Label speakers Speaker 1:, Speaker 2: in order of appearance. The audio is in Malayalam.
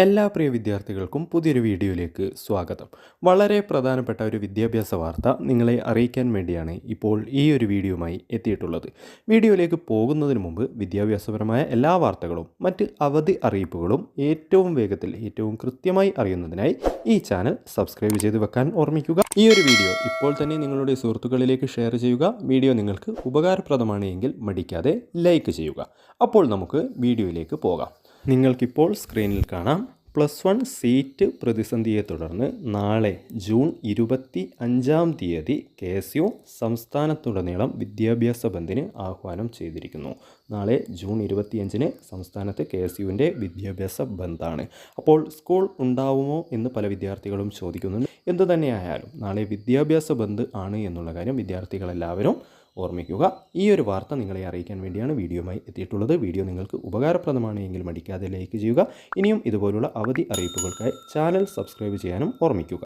Speaker 1: എല്ലാ പ്രിയ വിദ്യാർത്ഥികൾക്കും പുതിയൊരു വീഡിയോയിലേക്ക് സ്വാഗതം. വളരെ പ്രധാനപ്പെട്ട ഒരു വിദ്യാഭ്യാസ വാർത്ത നിങ്ങളെ അറിയിക്കാൻ വേണ്ടിയാണ് ഇപ്പോൾ ഈ ഒരു വീഡിയോയുമായി എത്തിയിട്ടുള്ളത്. വീഡിയോയിലേക്ക് പോകുന്നതിന് മുമ്പ് വിദ്യാഭ്യാസപരമായ എല്ലാ വാർത്തകളും മറ്റ് അവധി അറിയിപ്പുകളും ഏറ്റവും വേഗത്തിൽ ഏറ്റവും കൃത്യമായി അറിയുന്നതിനായി ഈ ചാനൽ സബ്സ്ക്രൈബ് ചെയ്ത് വെക്കാൻ ഓർമ്മിക്കുക. ഈ ഒരു വീഡിയോ ഇപ്പോൾ തന്നെ നിങ്ങളുടെ സുഹൃത്തുക്കളിലേക്ക് ഷെയർ ചെയ്യുക. വീഡിയോ നിങ്ങൾക്ക് ഉപകാരപ്രദമാണ് മടിക്കാതെ ലൈക്ക് ചെയ്യുക. അപ്പോൾ നമുക്ക് വീഡിയോയിലേക്ക് പോകാം. നിങ്ങൾക്കിപ്പോൾ സ്ക്രീനിൽ കാണാം. പ്ലസ് വൺ സീറ്റ് പ്രതിസന്ധിയെ തുടർന്ന് നാളെ ജൂൺ ഇരുപത്തി അഞ്ചാം തീയതി കെ എസ് യു സംസ്ഥാനത്തുടനീളം വിദ്യാഭ്യാസ ബന്ദിന് ആഹ്വാനം ചെയ്തിരിക്കുന്നു. നാളെ ജൂൺ ഇരുപത്തിയഞ്ചിന് സംസ്ഥാനത്ത് കെ എസ് യുവിന്റെ വിദ്യാഭ്യാസ ബന്ദാണ്. അപ്പോൾ സ്കൂൾ ഉണ്ടാവുമോ എന്ന് പല വിദ്യാർത്ഥികളും ചോദിക്കുന്നുണ്ട്. എന്തു തന്നെയായാലും നാളെ വിദ്യാഭ്യാസ ബന്ദ് ആണ് എന്നുള്ള കാര്യം വിദ്യാർത്ഥികളെല്ലാവരും ഓർമ്മിക്കുക. ഈ ഒരു വാർത്ത നിങ്ങളെ അറിയിക്കാൻ വേണ്ടിയാണ് വീഡിയോയുമായി എത്തിയിട്ടുള്ളത്. വീഡിയോ നിങ്ങൾക്ക് ഉപകാരപ്രദമാണ് എങ്കിൽ മടിക്കാതെ ലൈക്ക് ചെയ്യുക. ഇനിയും ഇതുപോലുള്ള അവധി അറിയിപ്പുകൾക്കായി ചാനൽ സബ്സ്ക്രൈബ് ചെയ്യാനും ഓർമ്മിക്കുക.